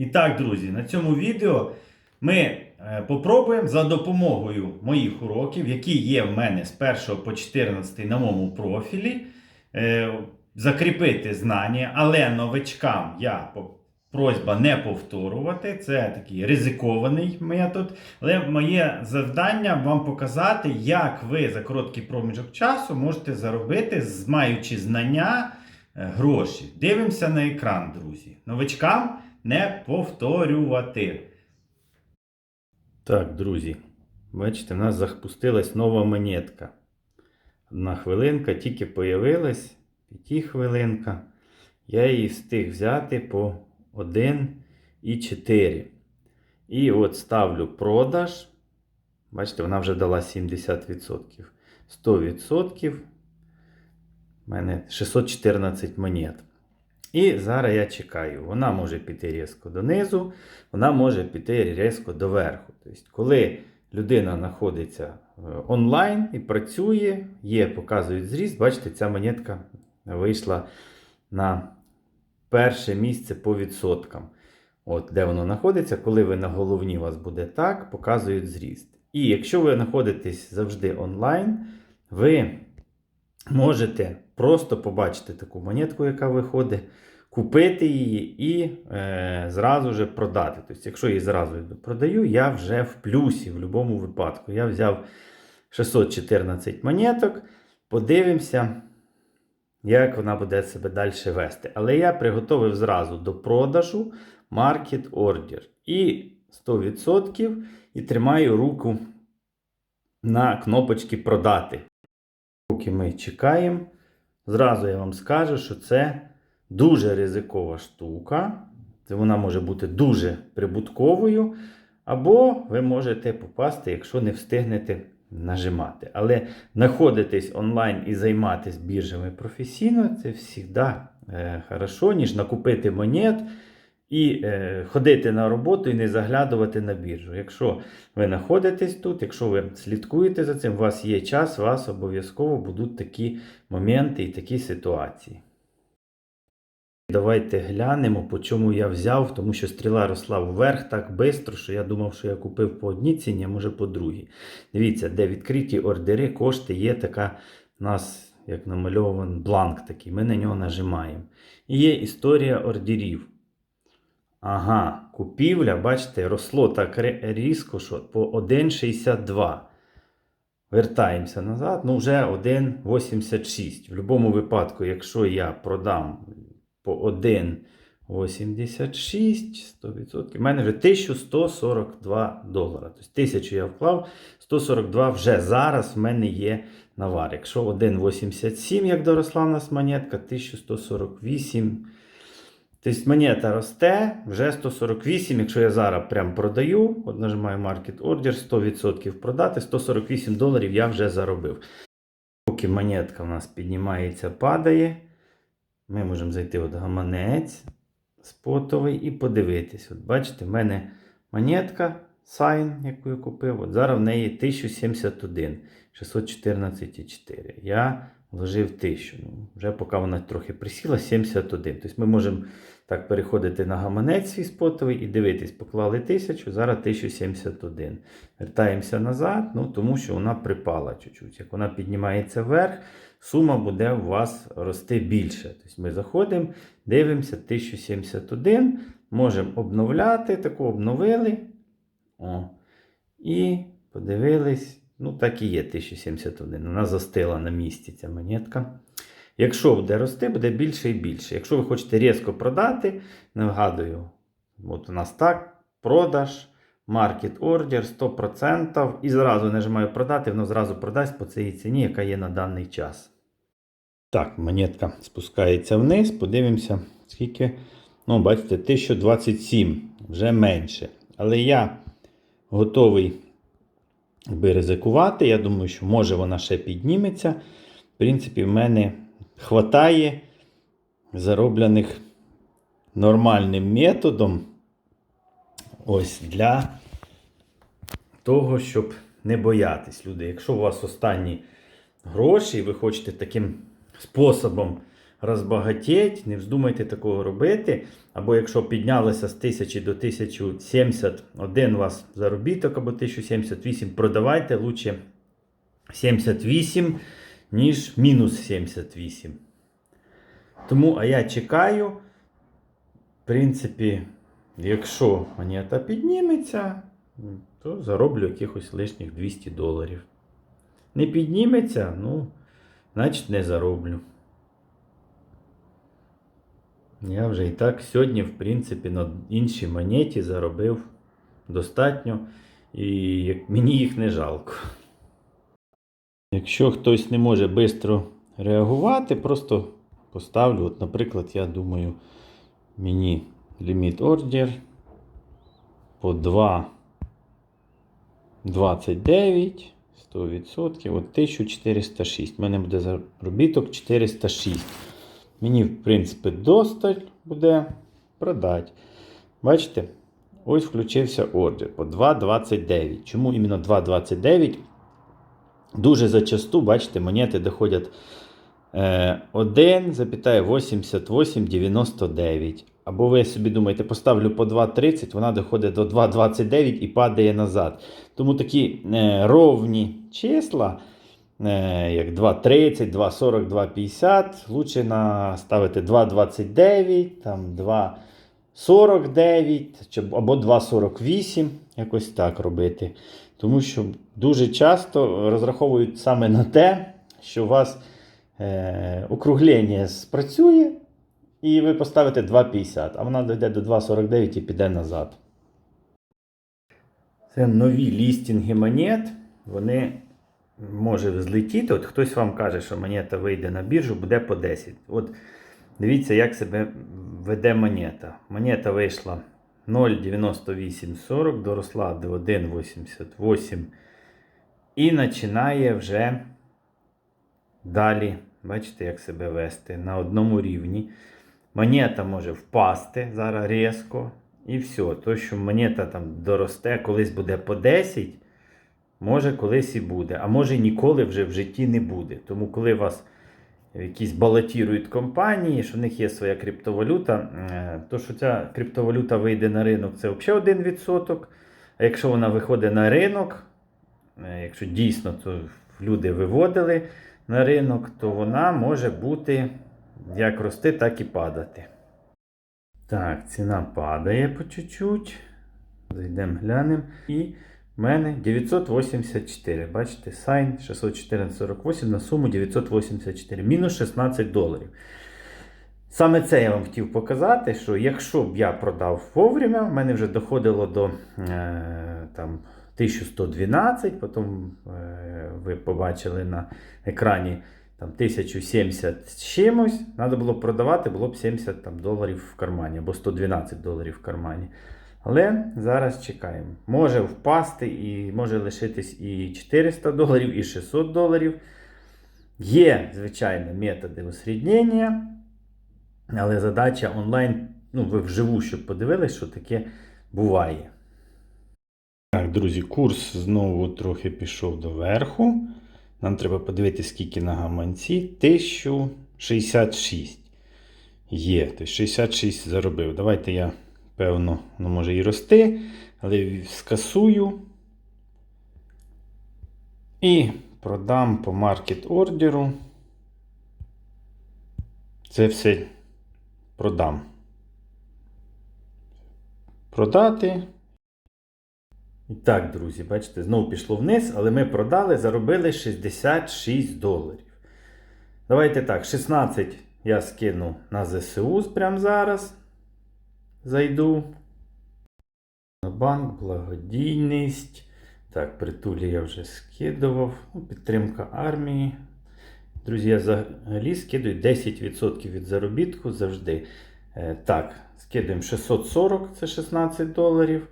І так, друзі, на цьому відео ми е, попробуємо за допомогою моїх уроків, які є в мене з 1 по 14 на моєму профілі, е, закріпити знання, але новичкам я просьба не повторювати. Це такий ризикований метод. Але моє завдання вам показати, як ви за короткий проміжок часу можете заробити, маючи знання е, гроші. Дивимося на екран, друзі. Новичкам не повторювати. Так, друзі, бачите, в нас запустилась нова монетка. Одна хвилинка тільки появилась, хвилинка. Я її встиг взяти по 1,4. І от ставлю продаж. Бачите, вона вже дала 70%. 100%. У мене 614 монет. І зараз я чекаю. Вона може піти різко донизу, вона може піти різко доверху. Тобто, коли людина знаходиться е, онлайн і працює, є, показують зріст, бачите, ця монетка вийшла на перше місце по відсоткам. От де воно знаходиться, коли ви на головні у вас буде так, показують зріст. І якщо ви знаходитесь завжди онлайн, ви можете просто побачити таку монетку, яка виходить, купити її і е, зразу же продати. Тобто, якщо її зразу продаю, я вже в плюсі в будь-якому випадку. Я взяв 614 монеток, подивимося, як вона буде себе далі вести. Але я приготовив зразу до продажу Market Order. І 100% і тримаю руку на кнопочці продати. Поки ми чекаємо, зразу я вам скажу, що це дуже ризикова штука. Це вона може бути дуже прибутковою, або ви можете попасти, якщо не встигнете нажимати. Але знаходитись онлайн і займатися біржами професійно це завжди е, хорошо, ніж накупити монет і е, ходити на роботу і не заглядувати на біржу. Якщо ви знаходитесь тут, якщо ви слідкуєте за цим, у вас є час, у вас обов'язково будуть такі моменти і такі ситуації. Давайте глянемо, по чому я взяв, тому що стріла росла вверх так швидко, що я думав, що я купив по одній ціні, а може по другій. Дивіться, де відкриті ордери, кошти є така у нас, як намальований бланк такий. Ми на нього нажимаємо. І є історія ордерів. Ага, купівля, бачите, росло так різко, що по 1,62. Вертаємося назад, ну вже 1,86. В будь-якому випадку, якщо я продам по 1,86, 100%, в мене вже 1142 долара. Тобто 1000 я вклав, 142 вже зараз в мене є навар. Якщо 1,87, як доросла в нас монетка, 1148. Тобто монета росте, вже 148. Якщо я зараз прям продаю, от нажимаю Market Order, 100% продати, 148 доларів я вже заробив. Поки монетка у нас піднімається, падає, ми можемо зайти от гаманець спотовий і подивитись. От бачите, в мене монетка Sign, яку я купив. От зараз в неї 1071, 614,4. Я вложив 1000. Ну, вже поки вона трохи присіла, 71. Тобто ми можемо так переходити на гаманець свій спотовий і дивитись, поклали 1000, зараз 1071. Вертаємося назад, ну, тому що вона припала чуть-чуть. Як вона піднімається вверх, сума буде у вас рости більше. Тобто ми заходимо, дивимося 1071, можемо обновляти, таку обновили. О, і подивились. Ну, так і є 1071. Вона застила на місці ця монетка. Якщо буде рости, буде більше і більше. Якщо ви хочете різко продати, нагадую, от у нас так, продаж, market order 100%. І зразу нажимаю продати, воно зразу продасть по цій ціні, яка є на даний час. Так, монетка спускається вниз, подивимося, скільки. Ну, бачите, 1027, вже менше. Але я готовий би ризикувати. Я думаю, що може вона ще підніметься. В принципі, в мене хватає зароблених нормальним методом. Ось для того, щоб не боятись, люди. Якщо у вас останні гроші, і ви хочете таким способом розбагатіть, не вздумайте такого робити. Або якщо піднялося з 1000 до 1071 у вас заробіток або 1078, продавайте лучше 78, ніж мінус 78. Тому, а я чекаю. В принципі, якщо монета підніметься, то зароблю якихось лишніх 200 доларів. Не підніметься, ну, значить не зароблю. Я вже і так сьогодні, в принципі, на іншій монеті заробив достатньо, і мені їх не жалко. Якщо хтось не може швидко реагувати, просто поставлю, от, наприклад, я думаю, мені ліміт ордер по 2,29, 100%, от 1406. У мене буде заробіток 406. Мені, в принципі, досталь буде продати. Бачите? Ось включився ордер по 2,29. Чому іменно 2,29? Дуже зачасту, бачите, монети доходять е, 1,8899. Або ви собі думаєте, поставлю по 2,30, вона доходить до 2,29 і падає назад. Тому такі е, ровні числа, е, як 2,30, 2,40, 2,50, лучше наставити 2,29, там 2,49 або 2,48, якось так робити. Тому що дуже часто розраховують саме на те, що у вас е, округлення спрацює, і ви поставите 2,50, а вона дійде до 2,49 і піде назад. Це нові лістінги монет. Вони може злетіти. От хтось вам каже, що монета вийде на біржу, буде по 10. От дивіться, як себе веде монета. Монета вийшла 0,9840, доросла до 1,88 і починає вже далі, бачите, як себе вести на одному рівні. Монета може впасти зараз різко. І все. То, що монета там доросте, колись буде по 10, може колись і буде. А може ніколи вже в житті не буде. Тому, коли вас якісь балотірують компанії, що в них є своя криптовалюта, то що ця криптовалюта вийде на ринок, це взагалі 1%. А якщо вона виходить на ринок, е, якщо дійсно то люди виводили на ринок, то вона може бути як рости, так і падати. Так, ціна падає по чуть-чуть. Зайдемо, глянемо. І в мене 984. Бачите, сайн 614,48 на суму 984. Мінус 16 доларів. Саме це я вам хотів показати, що якщо б я продав вовремя, в мене вже доходило до е, там, 1112, потім е, ви побачили на екрані там 1070 з чимось, треба було продавати, було б 70 там, доларів в кармані або 112 доларів в кармані. Але зараз чекаємо. Може впасти і може лишитись і 400 доларів, і 600 доларів. Є, звичайно, методи усріднення, але задача онлайн, ну, ви вживу, щоб подивились, що таке буває. Так, друзі, курс знову трохи пішов до верху. Нам треба подивитися, скільки на гаманці. 1066 є. Тобто 66 заробив. Давайте я, певно, ну може і рости, але скасую. І продам по маркет ордеру. Це все продам. Продати. І так, друзі, бачите, знову пішло вниз, але ми продали, заробили 66 доларів. Давайте так, 16 я скину на ЗСУ прямо зараз. Зайду. Банк, благодійність. Так, притулі я вже скидував. Ну, Підтримка армії. Друзі, я взагалі скидую 10% від заробітку завжди. Е, так, скидуємо 640, це 16 доларів.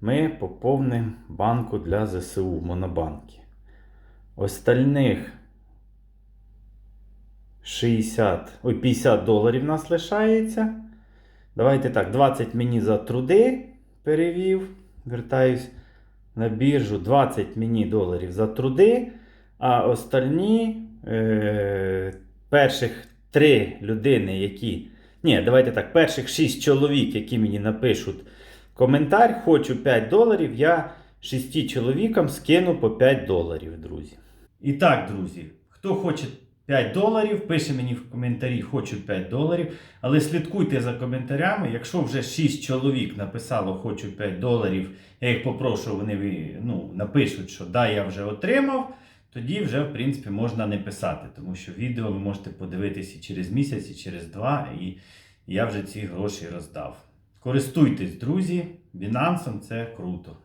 Ми поповнимо банку для ЗСУ Монобанки. Остальних 60, ой, 50 доларів нас лишається. Давайте так, 20 мені за труди перевів. Вертаюсь на біржу. 20 мені доларів за труди. А остальні е, перших три людини, які. Ні, давайте так, перших 6 чоловік, які мені напишуть коментар, хочу 5 доларів, я 6 чоловікам скину по 5 доларів, друзі. І так, друзі, хто хоче 5 доларів, пише мені в коментарі, хочу 5 доларів. Але слідкуйте за коментарями. Якщо вже 6 чоловік написало хочу 5 доларів, я їх попрошу, вони ну, напишуть, що да, я вже отримав. Тоді вже, в принципі, можна не писати, тому що відео ви можете подивитись і через місяць, і через два, і я вже ці гроші роздав. Користуйтесь, друзі, Binance це круто.